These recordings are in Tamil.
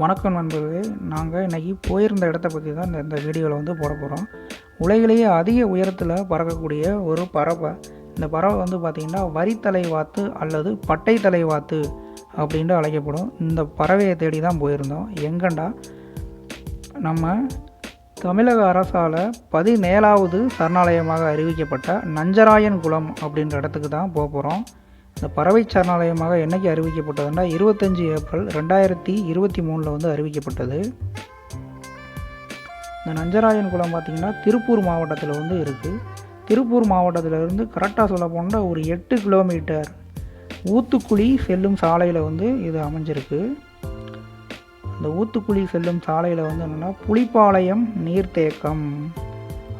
வணக்கம் நண்பர்களே. நாங்கள் இன்றைக்கி போயிருந்த இடத்த பற்றி தான் இந்த இந்த வீடியோவில் வந்து போட போகிறோம் உலகிலேயே அதிக உயரத்தில் பறக்கக்கூடிய ஒரு பறவை. இந்த பறவை வந்து பார்த்திங்கன்னா வரித்தலை வாத்து அல்லது பட்டை தலை வாத்து அப்படின்ட்டு அழைக்கப்படும். இந்த பறவையை தேடி தான் போயிருந்தோம். எங்கண்டா? நம்ம தமிழக அரசால் பதினேழாவது சரணாலயமாக அறிவிக்கப்பட்ட நஞ்சராயன் குளம் அப்படின்ற இடத்துக்கு தான் போக போகிறோம் இந்த பறவை சரணாலயமாக என்னைக்கு அறிவிக்கப்பட்டதுன்னா இருபத்தஞ்சி ஏப்ரல் ரெண்டாயிரத்தி இருபத்தி மூணில் வந்து அறிவிக்கப்பட்டது. இந்த நஞ்சராயன் குளம் பார்த்திங்கன்னா திருப்பூர் மாவட்டத்தில் வந்து இருக்குது திருப்பூர் மாவட்டத்திலிருந்து கரெக்டாக சொல்ல போனால் ஒரு எட்டு கிலோமீட்டர் ஊத்துக்குழி செல்லும் சாலையில் வந்து இது அமைஞ்சிருக்கு. இந்த ஊத்துக்குழி செல்லும் சாலையில் வந்து என்னென்னா புலிப்பாளையம் நீர்த்தேக்கம்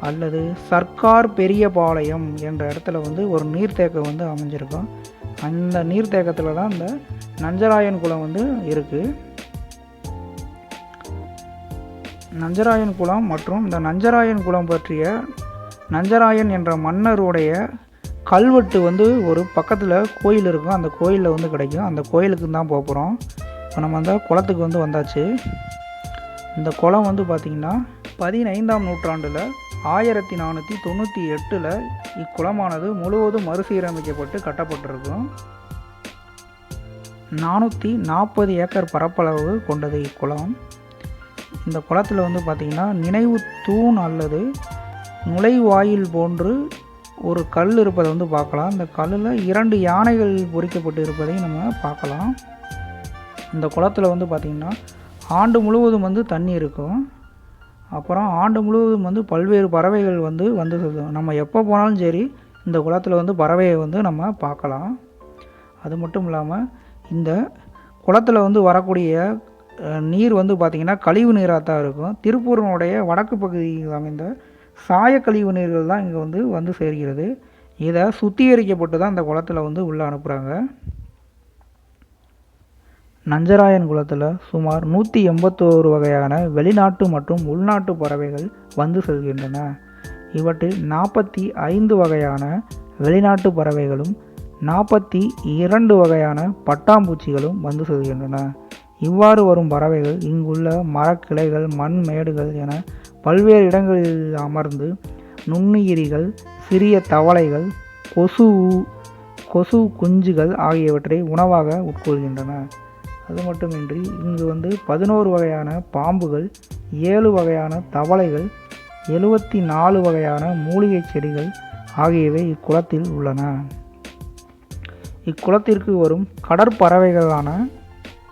அல்லது சர்க்கார் பெரியபாளையம் என்ற இடத்துல வந்து ஒரு நீர்த்தேக்கம் வந்து அமைஞ்சிருக்கும். அந்த நீர்த்தேக்கத்தில் தான் இந்த நஞ்சராயன் குளம் வந்து இருக்குது நஞ்சராயன் குளம் மற்றும் இந்த நஞ்சராயன் குளம் பற்றிய நஞ்சராயன் என்ற மன்னருடைய கல்வெட்டு வந்து ஒரு பக்கத்தில் கோயில் இருக்கும். அந்த கோயிலில் வந்து கிடைக்கும். அந்த கோயிலுக்கு தான் போக போகிறோம் இப்போ நம்ம அந்த குளத்துக்கு வந்து வந்தாச்சு. இந்த குளம் வந்து பார்த்திங்கன்னா பதினைந்தாம் நூற்றாண்டில் ஆயிரத்தி நானூற்றி தொண்ணூற்றி எட்டில் இக்குளமானது முழுவதும் மறுசீரமைக்கப்பட்டு கட்டப்பட்டிருக்கும். நானூற்றி நாற்பது ஏக்கர் பரப்பளவு கொண்டது இக்குளம். இந்த குளத்தில் வந்து பார்த்திங்கன்னா நினைவு தூண் அல்லது நுழைவாயில் போன்று ஒரு கல் இருப்பதை வந்து பார்க்கலாம். இந்த கல்லில் இரண்டு யானைகள் பொறிக்கப்பட்டு இருப்பதை நம்ம பார்க்கலாம். இந்த குளத்தில் வந்து பார்த்திங்கன்னா ஆண்டு முழுவதும் வந்து தண்ணி இருக்கும். அப்புறம் ஆண்டு முழுவதும் வந்து பல்வேறு பறவைகள் வந்து வந்து நம்ம எப்போ போனாலும் சரி இந்த குளத்தில் வந்து பறவையை வந்து நம்ம பார்க்கலாம். அது மட்டும் இல்லாமல் இந்த குளத்தில் வந்து வரக்கூடிய நீர் வந்து பார்த்திங்கன்னா கழிவு நீராக தான் இருக்கும். திருப்பூரனுடைய வடக்கு பகுதியில் அமைந்த சாய கழிவு நீர்கள் தான் இங்கே வந்து வந்து சேர்கிறது. இதை சுத்திகரிக்கப்பட்டு தான் இந்த குளத்தில் வந்து உள்ளே அனுப்புகிறாங்க நஞ்சராயன் குளத்தில் சுமார் நூற்றி எண்பத்தோரு வகையான வெளிநாட்டு மற்றும் உள்நாட்டு பறவைகள் வந்து செல்கின்றன. இவற்றில் நாற்பத்தி ஐந்து வகையான வெளிநாட்டு பறவைகளும் நாற்பத்தி இரண்டு வகையான பட்டாம்பூச்சிகளும் வந்து செல்கின்றன. இவ்வாறு வரும் பறவைகள் இங்குள்ள மரக்கிளைகள் மண் மேடுகள் என பல்வேறு இடங்களில் அமர்ந்து நுண்ணுயிரிகள் சிறிய தவளைகள் கொசு கொசு குஞ்சுகள் ஆகியவற்றை உணவாக உட்கொள்கின்றன. அது மட்டுமின்றி இங்கு வந்து பதினோரு வகையான பாம்புகள் ஏழு வகையான தவளைகள் எழுபத்தி நாலு வகையான மூலிகை செடிகள் ஆகியவை இக்குளத்தில் உள்ளன. இக்குளத்திற்கு வரும் கடற்பறவைகளான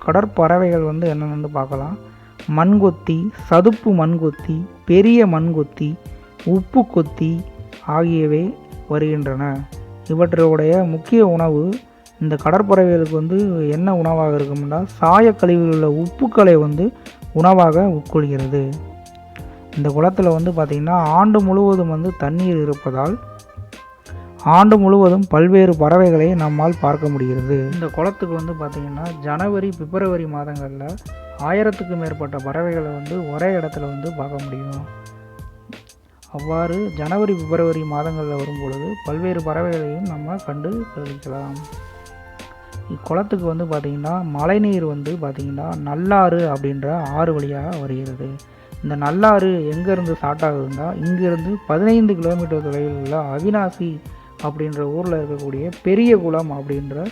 கடற்பறவைகள் வந்து என்னென்னு பார்க்கலாம். மண்கொத்தி சதுப்பு மண்கொத்தி பெரிய மண்கொத்தி உப்பு கொத்தி ஆகியவை வருகின்றன. இவற்றுடைய முக்கிய உணவு இந்த கடற்பறவைகளுக்கு வந்து என்ன உணவாக இருக்கும்னா சாயக்கழிவில் உள்ள உப்புக்களை வந்து உணவாக உட்கொள்கிறது. இந்த குளத்தில் வந்து பார்த்திங்கன்னா ஆண்டு முழுவதும் வந்து தண்ணீர் இருப்பதால் ஆண்டு முழுவதும் பல்வேறு பறவைகளை நம்மால் பார்க்க முடிகிறது. இந்த குளத்துக்கு வந்து பார்த்திங்கன்னா ஜனவரி பிப்ரவரி மாதங்களில் ஆயிரத்துக்கு மேற்பட்ட பறவைகளை வந்து ஒரே இடத்துல வந்து பார்க்க முடியும். அவ்வாறு ஜனவரி பிப்ரவரி மாதங்களில் வரும் பொழுது பல்வேறு பறவைகளையும் நம்ம கண்டு கழிக்கலாம். இக்குளத்துக்கு வந்து பார்த்திங்கன்னா மழைநீர் வந்து பார்த்திங்கன்னா நல்லாறு அப்படின்ற ஆறு வழியாக வருகிறது. இந்த நல்லாறு எங்கேருந்து ஸ்டார்ட் ஆகுதுன்னா இங்கேருந்து பதினைந்து கிலோமீட்டர் தொலைவில் உள்ள அவினாசி அப்படின்ற ஊரில் இருக்கக்கூடிய பெரிய குளம் அப்படின்ற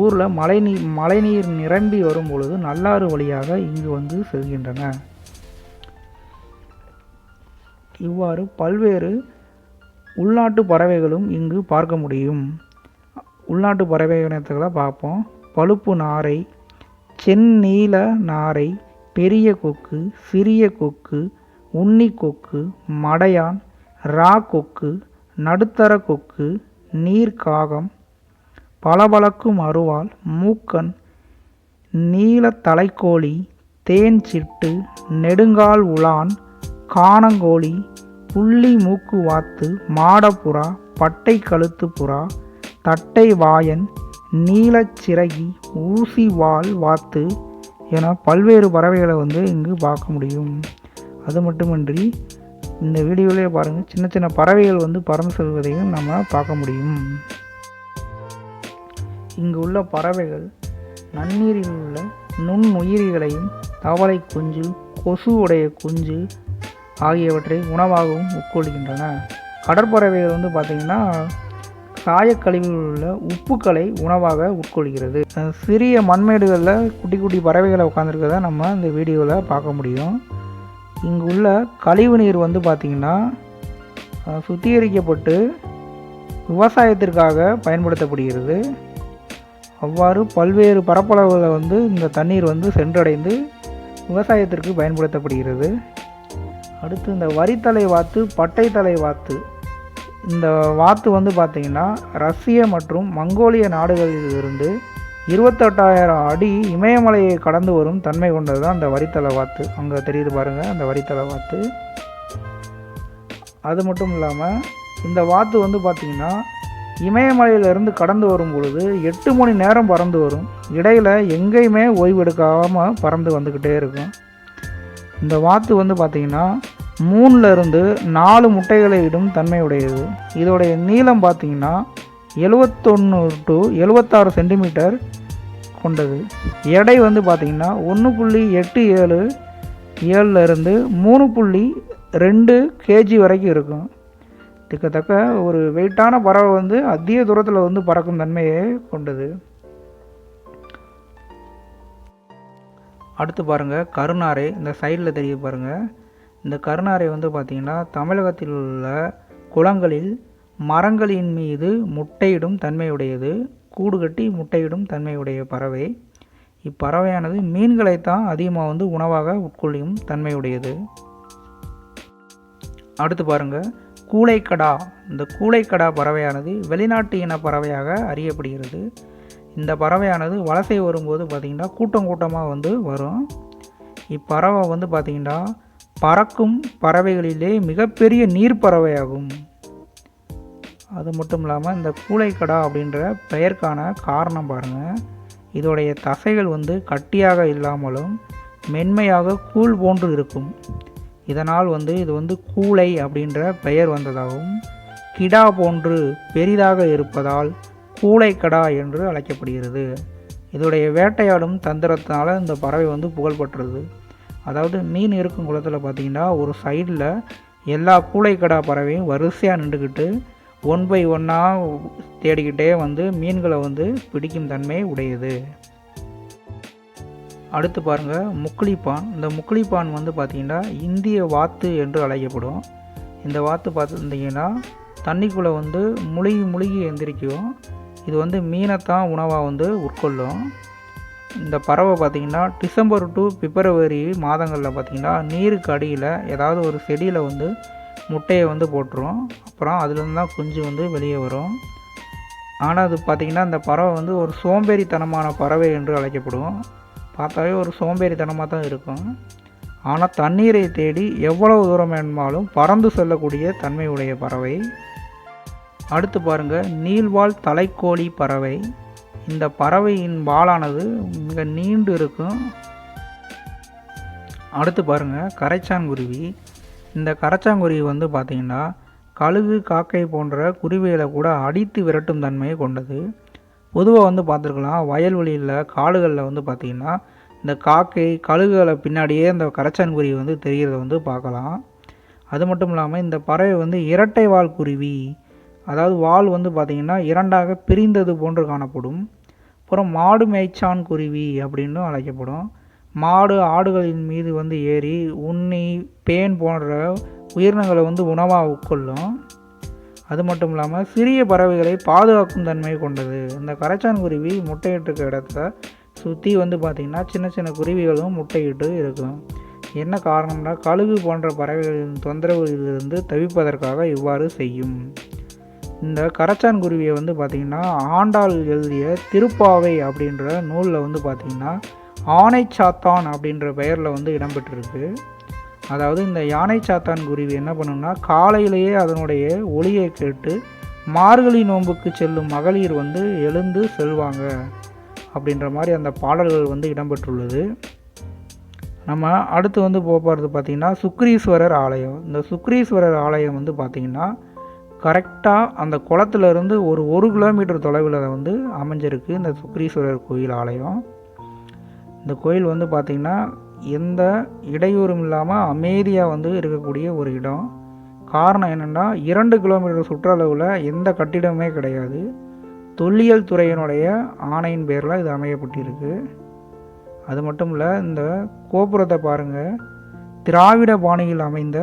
ஊரில் மழைநீர் மழைநீர் நிரம்பி வரும் பொழுது நல்லாறு வழியாக இங்கு வந்து செல்கின்றன. இவ்வாறு பல்வேறு உள்நாட்டு பறவைகளும் இங்கு பார்க்க முடியும். உள்நாட்டு பறவை இனத்துகளை பார்ப்போம். பழுப்பு நாரை செந்நீல நாரை பெரிய கொக்கு சிறிய கொக்கு உண்ணி கொக்கு மடையான் ரா கொக்கு நடுத்தர கொக்கு நீர்க்காகம் பளபளக்கும் அருவாள் மூக்கன் நீல தலைக்கோழி தேன் சிட்டு நெடுங்கால் உலான் காணங்கோழி புள்ளி மூக்கு வாத்து மாடப்புறா பட்டை கழுத்து புறா தட்டை வாயன் நீலச்சிறகி ஊசி வால் வாத்து என பல்வேறு பறவைகளை வந்து இங்கு பார்க்க முடியும். அது மட்டுமின்றி இந்த வீடியோவிலே பாருங்கள் சின்ன சின்ன பறவைகள் வந்து பறந்து செல்வதையும் நம்ம பார்க்க முடியும். இங்கு உள்ள பறவைகள் நன்னீரில் உள்ள நுண்ணுயிரிகளையும் தவளை குஞ்சு கொசு உடைய குஞ்சு ஆகியவற்றை உணவாகவும் உட்கொள்கின்றன கடற்பறவைகள் வந்து பார்த்திங்கன்னா சாயக்கழிவுகளில் உள்ள உப்புக்களை உணவாக உட்கொள்கிறது. சிறிய மண்மேடுகளில் குட்டி குட்டி பறவைகளை உட்காந்துருக்கத நம்ம இந்த வீடியோவில் பார்க்க முடியும். இங்கு உள்ள கழிவு நீர் வந்து பார்த்திங்கன்னா சுத்திகரிக்கப்பட்டு விவசாயத்திற்காக பயன்படுத்தப்படுகிறது. அவ்வாறு பல்வேறு பரப்பளவில் வந்து இந்த தண்ணீர் வந்து சென்றடைந்து விவசாயத்திற்கு பயன்படுத்தப்படுகிறது. அடுத்து இந்த வரித்தலை வாத்து பட்டைத்தலை வாத்து. இந்த வாத்து வந்து பார்த்திங்கன்னா ரஷ்ய மற்றும் மங்கோலிய நாடுகளிலிருந்து இருபத்தெட்டாயிரம் அடி இமயமலையை கடந்து வரும் தன்மை கொண்டது தான் அந்த வரித்தலை வாத்து. அங்கே தெரியுது பாருங்கள் அந்த வரித்தலை வாத்து. அது மட்டும் இல்லாமல் இந்த வாத்து வந்து பார்த்திங்கன்னா இமயமலையிலிருந்து கடந்து வரும் பொழுது எட்டு மணி நேரம் பறந்து வரும். இடையில் எங்கேயுமே ஓய்வெடுக்காமல் பறந்து வந்துக்கிட்டே இருக்கும். இந்த வாத்து வந்து பார்த்திங்கன்னா மூணுல இருந்து நாலு முட்டைகளை இடும் தன்மையுடையது. இதோடைய நீளம் பார்த்திங்கன்னா எழுவத்தொன்று டு எழுவத்தாறு சென்டிமீட்டர் கொண்டது. எடை வந்து பார்த்திங்கன்னா ஒன்று புள்ளி எட்டு ஏழு ஏழுலேருந்து மூணு புள்ளி ரெண்டு கேஜி வரைக்கும் இருக்கும். திக்கத்தக்க ஒரு வெயிட்டான பறவை வந்து அதிக தூரத்தில் வந்து பறக்கும் தன்மையை கொண்டது. அடுத்து பாருங்கள் கருநாரை இந்த சைடில் தெரிய பாருங்கள் இந்த கருணாரை வந்து பார்த்திங்கன்னா தமிழகத்தில் உள்ள குளங்களில் மரங்களின் மீது முட்டையிடும் தன்மையுடையது கூடு கட்டி முட்டையிடும் தன்மையுடைய பறவை. இப்பறவையானது மீன்களைத்தான் அதிகமாக வந்து உணவாக உட்கொள்ளும் தன்மையுடையது. அடுத்து பாருங்கள் கூளைக்கடா. இந்த கூளைக்கடா பறவையானது வெளிநாட்டு இன பறவையாக அறியப்படுகிறது. இந்த பறவையானது வலசை வரும்போது பார்த்திங்கன்னா கூட்டம் கூட்டமாக வந்து வரும். இப்பறவை வந்து பார்த்திங்கன்னா பறக்கும் பறவைகளிலே மிகப்பெரிய நீர்ப்பறவையாகும். அது மட்டும் இல்லாமல் இந்த கூளைக்கடா அப்படின்ற பெயருக்கான காரணம் பாருங்கள் இதோடைய தசைகள் வந்து கட்டியாக இல்லாமலும் மென்மையாக கூழ் போன்று இருக்கும். இதனால் வந்து இது வந்து கூளை அப்படின்ற பெயர் வந்ததாகவும் கிடா போன்று பெரிதாக இருப்பதால் கூளைக்கடா என்று அழைக்கப்படுகிறது. இதோடைய வேட்டையாடும் தந்திரத்தினால இந்த பறவை வந்து புகழ்பெற்றது. அதாவது மீன் இருக்கும் குளத்தில் பார்த்தீங்கன்னா ஒரு சைடில் எல்லா கூளைக்கடா பறவையும் வரிசையாக நின்றுக்கிட்டு ஒன் பை ஒன்னாக தேடிக்கிட்டே வந்து மீன்களை வந்து பிடிக்கும் தன்மை உடையது. அடுத்து பாருங்கள் முக்குளிப்பான். இந்த முக்குளிப்பான் வந்து பார்த்திங்கன்னா இந்திய வாத்து என்று அழைக்கப்படும். இந்த வாத்து பார்த்துருந்தீங்கன்னா தண்ணிக்குள்ளே வந்து முழுகி முழுகி எந்திரிக்கும். இது வந்து மீனைத்தான் உணவாக வந்து உட்கொள்ளும். இந்த பறவை பார்த்திங்கன்னா டிசம்பர் டு பிப்ரவரி மாதங்களில் பார்த்திங்கன்னா நீருக்கு அடியில் ஏதாவது ஒரு செடியில் வந்து முட்டையை வந்து போட்டுரும். அப்புறம் அதுலேருந்து தான் குஞ்சு வந்து வெளியே வரும். ஆனால் அது பார்த்திங்கன்னா இந்த பறவை வந்து ஒரு சோம்பேறித்தனமான பறவை என்று அழைக்கப்படும். பார்த்தாவே ஒரு சோம்பேறித்தனமாக தான் இருக்கும். ஆனால் தண்ணீரை தேடி எவ்வளவு தூரம் வேணுமாலும் பறந்து செல்லக்கூடிய தன்மை உடைய பறவை. அடுத்து பாருங்கள் நீள்வாழ் தலைக்கோழி பறவை. இந்த பறவையின் வாலானது மிக நீண்டு இருக்கும். அடுத்து பாருங்கள் கரைச்சாங்குருவி. இந்த கரைச்சாங்குருவி வந்து பார்த்திங்கன்னா கழுகு காக்கை போன்ற குருவிகளை கூட அடித்து விரட்டும் தன்மையை கொண்டது. பொதுவாக வந்து பார்த்துருக்கலாம் வயல்வெளியில் காடுகளில் வந்து பார்த்திங்கன்னா இந்த காக்கை கழுகுகளை பின்னாடியே இந்த கரைச்சான்குருவி வந்து தெரிகிறத வந்து பார்க்கலாம் அது மட்டும் இல்லாமல் இந்த பறவை வந்து இரட்டை வால் குருவி. அதாவது வால் வந்து பார்த்திங்கன்னா இரண்டாக பிரிந்தது போன்று காணப்படும். அப்புறம் மாடு மேய்ச்சான் குருவி அப்படின்னு அழைக்கப்படும். மாடு ஆடுகளின் மீது வந்து ஏறி உண்ணி பேன் போன்ற உயிரினங்களை வந்து உணவாக உட்கொள்ளும். அது மட்டும் இல்லாமல் சிறிய பறவைகளை பாதுகாக்கும் தன்மை கொண்டது. இந்த கரைச்சான் குருவி முட்டையிட்டுருக்க இடத்த சுற்றி வந்து பார்த்திங்கன்னா சின்ன சின்ன குருவிகளும் முட்டையிட்டு இருக்கும். என்ன காரணம்னா கழுகு போன்ற பறவைகளின் தொந்தரவுகளிலிருந்து தவிப்பதற்காக இவ்வாறு செய்யும். இந்த கரைச்சான் குருவியை வந்து பார்த்திங்கன்னா ஆண்டாள் எழுதிய திருப்பாவை அப்படின்ற நூலில் வந்து பார்த்திங்கன்னா ஆனை சாத்தான் அப்படின்ற பெயரில் வந்து இடம்பெற்றிருக்கு. அதாவது இந்த யானை சாத்தான் குருவி என்ன பண்ணுன்னா காலையிலேயே அதனுடைய ஒளியை கேட்டு மார்கழி நோன்புக்கு செல்லும் மகளிர் வந்து எழுந்து செல்வாங்க அப்படின்ற மாதிரி அந்த பாடல்கள் வந்து இடம்பெற்றுள்ளது. நம்ம அடுத்து வந்து போக போகிறது பார்த்திங்கன்னா சுக்ரீஸ்வரர் ஆலயம். இந்த சுக்ரீஸ்வரர் ஆலயம் வந்து பார்த்திங்கன்னா கரெக்டாக அந்த குளத்துலேருந்து ஒரு ஒரு கிலோமீட்டர் தொலைவில் வந்து அமைஞ்சிருக்கு இந்த சுக்ரீஸ்வரர் கோயில் ஆலயம். இந்த கோயில் வந்து பார்த்திங்கன்னா எந்த இடையூறும் இல்லாமல் அமைதியாக வந்து இருக்கக்கூடிய ஒரு இடம். காரணம் என்னென்னா இரண்டு கிலோமீட்டர் சுற்றளவில் எந்த கட்டிடமே கிடையாது. தொல்லியல் துறையினுடைய ஆணையின் பேரில் இது அமையப்பட்டிருக்கு. அது மட்டும் இல்லை இந்த கோபுரத்தை பாருங்கள் திராவிட பாணியில் அமைந்த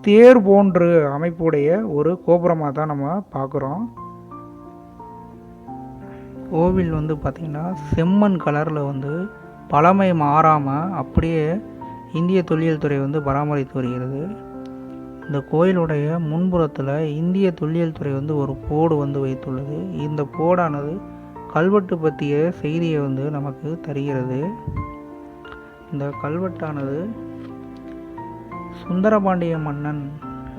தேர் போன்று அமைப்புடைய ஒரு கோபுரமாக தான் நம்ம பார்க்குறோம். கோவில் வந்து பார்த்திங்கன்னா செம்மண் கலரில் வந்து பழமை மாறாமல் அப்படியே இந்திய தொல்லியல் துறை வந்து பராமரித்து வருகிறது. இந்த கோயிலுடைய முன்புறத்தில் இந்திய தொல்லியல் துறை வந்து ஒரு போடு வந்து வைத்துள்ளது. இந்த போடானது கல்வெட்டு பற்றிய செய்தியை வந்து நமக்கு தருகிறது. இந்த கல்வெட்டானது சுந்தரபாண்டிய மன்னன்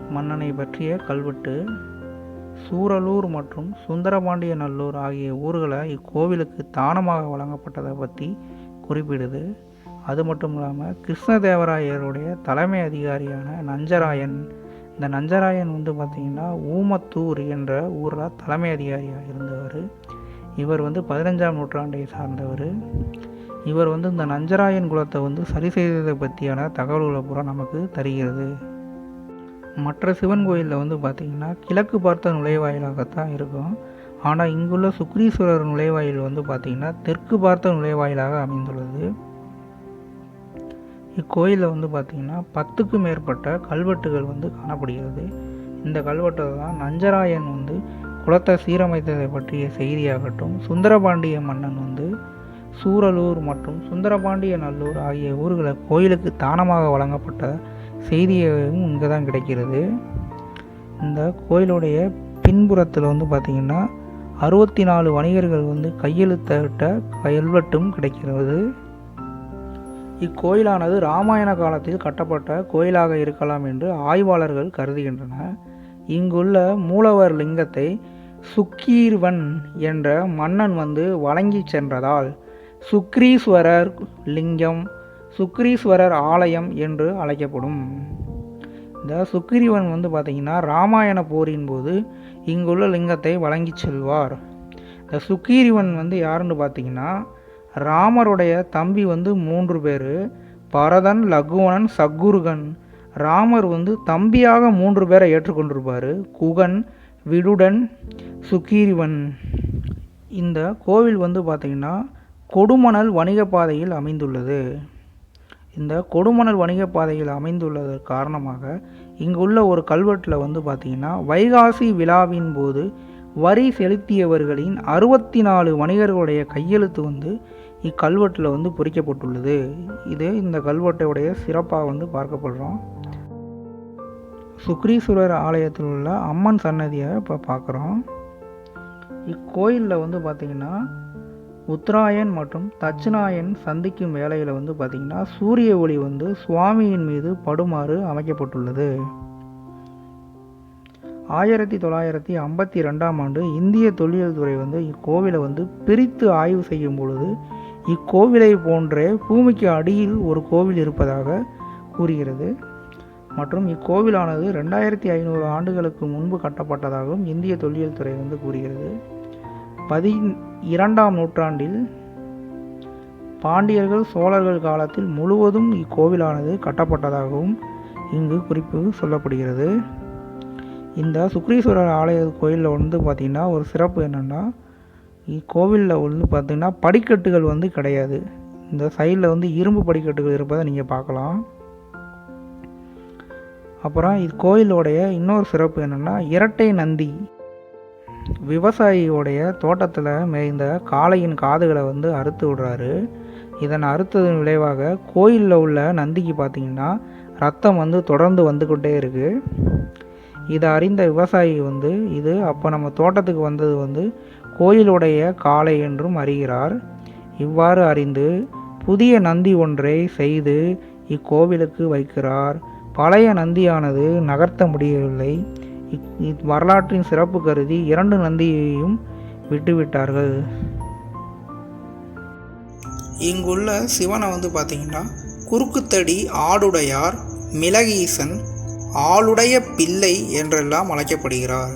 மன்னனை பற்றிய கல்வெட்டு சூரலூர் மற்றும் சுந்தரபாண்டிய நல்லூர் ஆகிய ஊர்களை இக்கோவிலுக்கு தானமாக வழங்கப்பட்டதை பற்றி குறிப்பிடுது. அது மட்டும் இல்லாமல் கிருஷ்ணதேவராயருடைய தலைமை அதிகாரியான நஞ்சராயன் இந்த நஞ்சராயன் வந்து பார்த்திங்கன்னா ஊமத்தூர் என்ற ஊரில் தலைமை அதிகாரியாக இருந்தவர். இவர் வந்து பதினஞ்சாம் நூற்றாண்டை சார்ந்தவர். இவர் வந்து இந்த நஞ்சராயன் குலத்தை வந்து சரி செய்ததை பற்றியான தகவல்களை பூரா நமக்கு தருகிறது. மற்ற சிவன் கோயிலில் வந்து பார்த்திங்கன்னா கிழக்கு பார்த்த நுழைவாயிலாகத்தான் இருக்கும். ஆனால் இங்குள்ள சுக்ரீஸ்வரர் நுழைவாயில் வந்து பார்த்திங்கன்னா தெற்கு பார்த்த நுழைவாயிலாக அமைந்துள்ளது. இக்கோயிலில் வந்து பார்த்திங்கன்னா பத்துக்கும் மேற்பட்ட கல்வெட்டுகள் வந்து காணப்படுகிறது. இந்த கல்வெட்டு தான் நஞ்சராயன் வந்து குளத்தை சீரமைத்ததை பற்றிய செய்தியாகட்டும் சுந்தரபாண்டிய மன்னன் வந்து சூரலூர் மற்றும் சுந்தரபாண்டிய நல்லூர் ஆகிய ஊர்களை கோயிலுக்கு தானமாக வழங்கப்பட்ட செய்தியும் இங்கே தான் கிடைக்கிறது. இந்த கோயிலுடைய பின்புறத்தில் வந்து பார்த்திங்கன்னா அறுபத்தி நாலு வணிகர்கள் வந்து கையெழுத்திட்ட கல்வெட்டும் கிடைக்கிறது. இக்கோயிலானது ராமாயண காலத்தில் கட்டப்பட்ட கோயிலாக இருக்கலாம் என்று ஆய்வாளர்கள் கருதுகின்றனர். இங்குள்ள மூலவர் லிங்கத்தை சுக்கீர்வன் என்ற மன்னன் வந்து வழங்கி சென்றதால் சுக்ரீஸ்வரர் லிங்கம் சுக்ரீஸ்வரர் ஆலயம் என்று அழைக்கப்படும். இந்த சுக்ரீவன் வந்து பார்த்திங்கன்னா ராமாயண போரின் போது இங்குள்ள லிங்கத்தை வழங்கி செல்வார். இந்த சுக்கீரிவன் வந்து யாருன்னு பார்த்தீங்கன்னா ராமருடைய தம்பி வந்து மூன்று பேர் பரதன் லகுவனன் சக்குருகன் ராமர் வந்து தம்பியாக மூன்று பேரை ஏற்றுக்கொண்டிருப்பார் குகன் விடுடன் சுக்கீரிவன் இந்த கோவில் வந்து பார்த்திங்கன்னா கொடுமணல் வணிக பாதையில் அமைந்துள்ளது. இந்த கொடுமணல் வணிக பாதையில் அமைந்துள்ளதற்கு காரணமாக இங்குள்ள ஒரு கல்வெட்டில் வந்து பார்த்திங்கன்னா வைகாசி விழாவின் போது வரி செலுத்தியவர்களின் அறுபத்தி நாலு வணிகர்களுடைய கையெழுத்து வந்து இக்கல்வெட்டில் வந்து பொறிக்கப்பட்டுள்ளது. இது இந்த கல்வெட்டையுடைய சிறப்பாக வந்து பார்க்கப்படுறோம். சுக்ரீஸ்வரர் ஆலயத்தில் உள்ள அம்மன் சன்னதியை இப்போ பார்க்குறோம் இக்கோயிலில் வந்து பார்த்திங்கன்னா உத்தராயன் மற்றும் தட்சிணாயன் சந்திக்கும் வேலையில் வந்து பார்த்திங்கன்னா சூரிய ஒளி வந்து சுவாமியின் மீது படுமாறு அமைக்கப்பட்டுள்ளது. ஆயிரத்தி தொள்ளாயிரத்தி ஐம்பத்தி ரெண்டாம் ஆண்டு இந்திய தொல்லியல் துறை வந்து இக்கோவிலை வந்து பிரித்து ஆய்வு செய்யும் பொழுது இக்கோவிலை போன்றே பூமிக்கு அடியில் ஒரு கோவில் இருப்பதாக கூறுகிறது. மற்றும் இக்கோவிலானது ரெண்டாயிரத்தி ஐநூறு ஆண்டுகளுக்கு முன்பு கட்டப்பட்டதாகவும் இந்திய தொல்லியல் துறை வந்து கூறுகிறது. பதி இரண்டாம் நூற்றாண்டில் பாண்டியர்கள் சோழர்கள் காலத்தில் முழுவதும் இக்கோவிலானது கட்டப்பட்டதாகவும் இங்கு குறிப்பு சொல்லப்படுகிறது. இந்த சுக்ரீஸ்வரர் ஆலய கோயிலில் வந்து பார்த்திங்கன்னா ஒரு சிறப்பு என்னென்னா இக்கோவிலில் வந்து பார்த்திங்கன்னா படிக்கட்டுகள் வந்து கிடையாது. இந்த சைடில் வந்து இரும்பு படிக்கட்டுகள் இருப்பதை நீங்கள் பார்க்கலாம். அப்புறம் இது கோயிலோடைய இன்னொரு சிறப்பு என்னென்னா இரட்டை நந்தி. விவசாயியோடைய தோட்டத்தில் மேய்ந்த காளையின் காதுகளை வந்து அறுத்து விடுறாரு. இதன் அறுத்ததன் விளைவாக கோயிலில் உள்ள நந்திக்கு பார்த்தீங்கன்னா ரத்தம் வந்து தொடர்ந்து வந்துக்கிட்டே இருக்குது இதை அறிந்த விவசாயி வந்து இது அப்போ நம்ம தோட்டத்துக்கு வந்தது வந்து கோயிலுடைய காளை என்றும் அறிகிறார். இவ்வாறு அறிந்து புதிய நந்தி ஒன்றை செய்து இக்கோவிலுக்கு வைக்கிறார். பழைய நந்தியானது நகர்த்த முடியவில்லை. வரலாற்றின் சிறப்பு கருதி இரண்டு நந்தியையும் விட்டுவிட்டார்கள். இங்குள்ள சிவனை வந்து பார்த்தீங்கன்னா குறுக்குத்தடி ஆடுடையார் மிளகீசன் ஆளுடைய பிள்ளை என்றெல்லாம் அழைக்கப்படுகிறார்.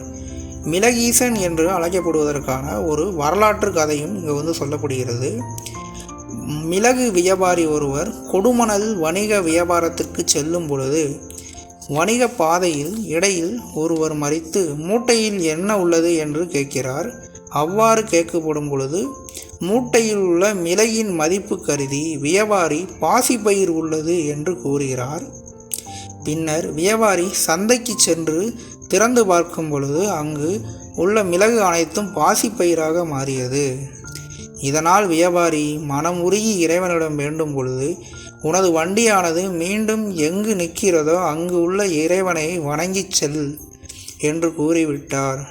மிளகீசன் என்று அழைக்கப்படுவதற்கான ஒரு வரலாற்று கதையும் இங்கே வந்து சொல்லப்படுகிறது. மிளகு வியாபாரி ஒருவர் கொடுமணல் வணிக வியாபாரத்துக்கு செல்லும் பொழுது வணிக பாதையில் இடையில் ஒருவர் மறித்து மூட்டையில் என்ன உள்ளது என்று கேட்கிறார். அவ்வாறு கேட்கப்படும் பொழுது மூட்டையில் உள்ள மிளகின் மதிப்பு கருதி வியாபாரி பாசிப்பயிர் உள்ளது என்று கூறுகிறார். பின்னர் வியாபாரி சந்தைக்கு சென்று திறந்து பார்க்கும் பொழுது அங்கு உள்ள மிளகு அனைத்தும் பாசிப்பயிராக மாறியது. இதனால் வியாபாரி மனம் உருகி இறைவனிடம் வேண்டும் பொழுது உனது வண்டியானது மீண்டும் எங்கு நிற்கிறதோ அங்கு உள்ள இறைவனை வணங்கிச் செல் என்று கூறிவிட்டார்.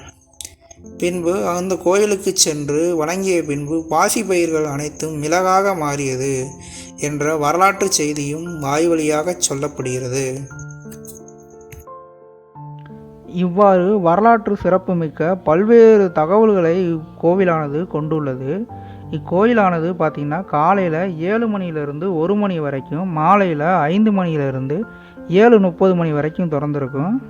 பின்பு அந்த கோயிலுக்கு சென்று வணங்கிய பின்பு பாசிப்பயிர்கள் அனைத்தும் மிளகாக மாறியது என்ற வரலாற்று செய்தியும் வாய்வழியாக சொல்லப்படுகிறது. இவ்வாறு வரலாற்று சிறப்புமிக்க பல்வேறு தகவல்களை இக்கோவிலானது கொண்டுள்ளது. இக்கோயிலானது பார்த்திங்கன்னா காலையில் ஏழு மணியிலிருந்து ஒரு மணி வரைக்கும் மாலையில் ஐந்து மணியிலிருந்து ஏழு முப்பது மணி வரைக்கும் திறந்துருக்கும்.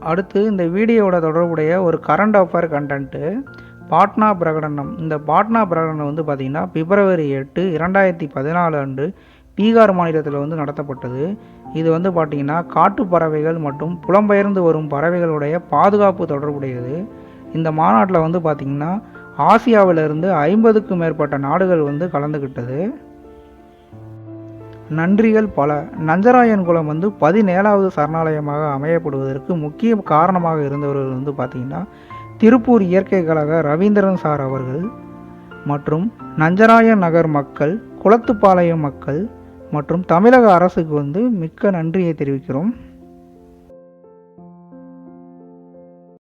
அடுத்து இந்த வீடியோவோட தொடர்புடைய ஒரு கரண்ட் அஃபேர் கண்டென்ட்டு பாட்னா பிரகடனம். இந்த பாட்னா பிரகடனம் வந்து பார்த்திங்கன்னா பிப்ரவரி எட்டு இரண்டாயிரத்தி பதினாலு அன்று பீகார் மாநிலத்தில் வந்து நடத்தப்பட்டது. இது வந்து பார்த்திங்கன்னா காட்டுப் பறவைகள் மற்றும் புலம்பெயர்ந்து வரும் பறவைகளுடைய பாதுகாப்பு தொடர்புடையது. இந்த மாநாட்டில் வந்து பார்த்திங்கன்னா ஆசியாவிலிருந்து ஐம்பதுக்கும் மேற்பட்ட நாடுகள் வந்து கலந்துக்கிட்டது நன்றிகள் பல. நஞ்சராயன் குளம் வந்து பதினேழாவது சரணாலயமாக அமையப்படுவதற்கு முக்கிய காரணமாக இருந்தவர்கள் வந்து பார்த்திங்கன்னா திருப்பூர் இயற்கை கழக ரவீந்திரன் சார் அவர்கள் மற்றும் நஞ்சராயன் நகர் மக்கள் குளத்துப்பாளையம் மக்கள் மற்றும் தமிழக அரசுக்கு வந்து மிக்க நன்றியை தெரிவிக்கிறோம்.